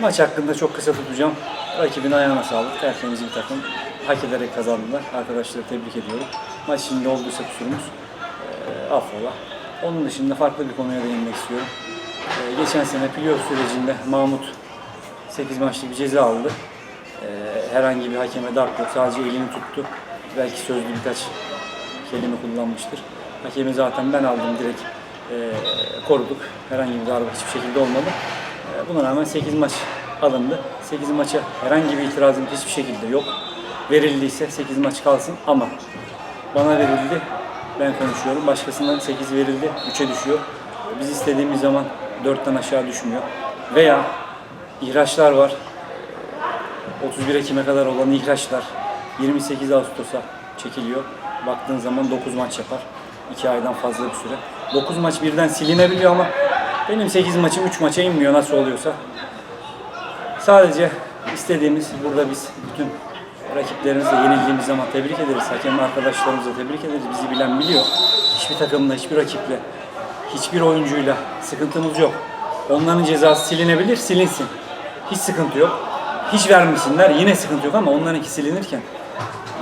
Maç hakkında çok kısa tutacağım. Rakibin ayağına sağlık. Tertemiz bir takım. Hak ederek kazandılar. Arkadaşları tebrik ediyorum. Maç içinde olduysa kusurumuz eee affola. Onun dışında farklı bir konuya değinmek istiyorum. Eee, geçen sene playoff sürecinde Mahmut 8 maçlık bir ceza aldı. Eee, herhangi bir hakeme darp yok. Sadece elini tuttu. Belki sözlü birkaç kelime kullanmıştır. Hakemi zaten ben aldım direkt eee, koruduk. Herhangi bir darbe hiçbir şekilde olmadı. Eee, buna rağmen 8 maç alındı. 8 maça herhangi bir itirazım hiçbir şekilde yok. Verildiyse 8 maç kalsın ama bana verildi. Ben konuşuyorum. Başkasından 8 verildi. 3'e düşüyor. Biz istediğimiz zaman 4'ten aşağı düşmüyor. Veya ihraçlar var. 31 Ekim'e kadar olan ihraçlar 28 Ağustos'a çekiliyor. Baktığın zaman 9 maç yapar. 2 aydan fazla bir süre. 9 maç birden silinebiliyor ama benim 8 maçım 3 maça inmiyor nasıl oluyorsa. Sadece istediğimiz burada biz bütün rakiplerimizle yenildiğimiz zaman tebrik ederiz. Hakem arkadaşlarımızla tebrik ederiz. Bizi bilen biliyor. Hiçbir takımla, hiçbir rakiple, hiçbir oyuncuyla sıkıntımız yok. Onların cezası silinebilir, silinsin. Hiç sıkıntı yok. Hiç vermesinler, yine sıkıntı yok ama onlarınki silinirken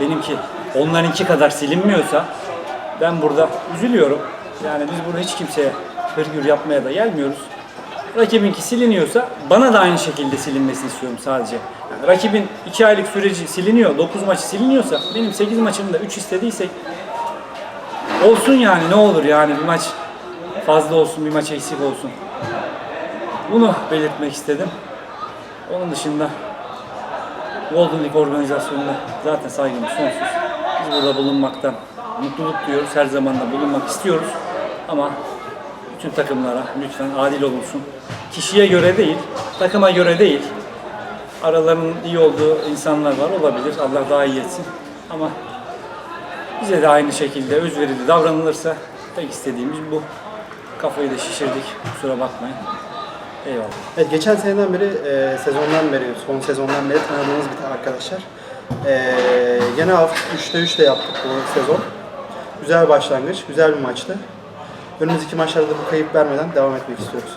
benimki onlarınki kadar silinmiyorsa ben burada üzülüyorum. Yani biz burada hiç kimseye hırgür yapmaya da gelmiyoruz. Rakibinki siliniyorsa bana da aynı şekilde silinmesini istiyorum sadece. Yani rakibin 2 aylık süreci siliniyor, 9 maçı siliniyorsa benim 8 maçımda 3 istediysek olsun yani ne olur yani bir maç fazla olsun, bir maç eksik olsun. Bunu belirtmek istedim. Onun dışında Golden League organizasyonuna zaten saygımız sonsuz. Biz burada bulunmaktan mutluluk duyuyoruz. Her zaman da bulunmak istiyoruz. Ama bütün takımlara lütfen adil olunsun. Kişiye göre değil, takıma göre değil. Aralarının iyi olduğu insanlar var olabilir. Allah daha iyi etsin. Ama bize de aynı şekilde özverili davranılırsa tek istediğimiz bu. Kafayı da şişirdik. Kusura bakmayın. Eyvallah. Evet, geçen seneden beri, e, sezondan beri, son sezondan beri tanıdığımız bir arkadaşlar. E, gene hafta 3'te 3 de yaptık bu sezon. Güzel başlangıç, güzel bir maçtı. Önümüzdeki maçlarda bu kayıp vermeden devam etmek istiyoruz.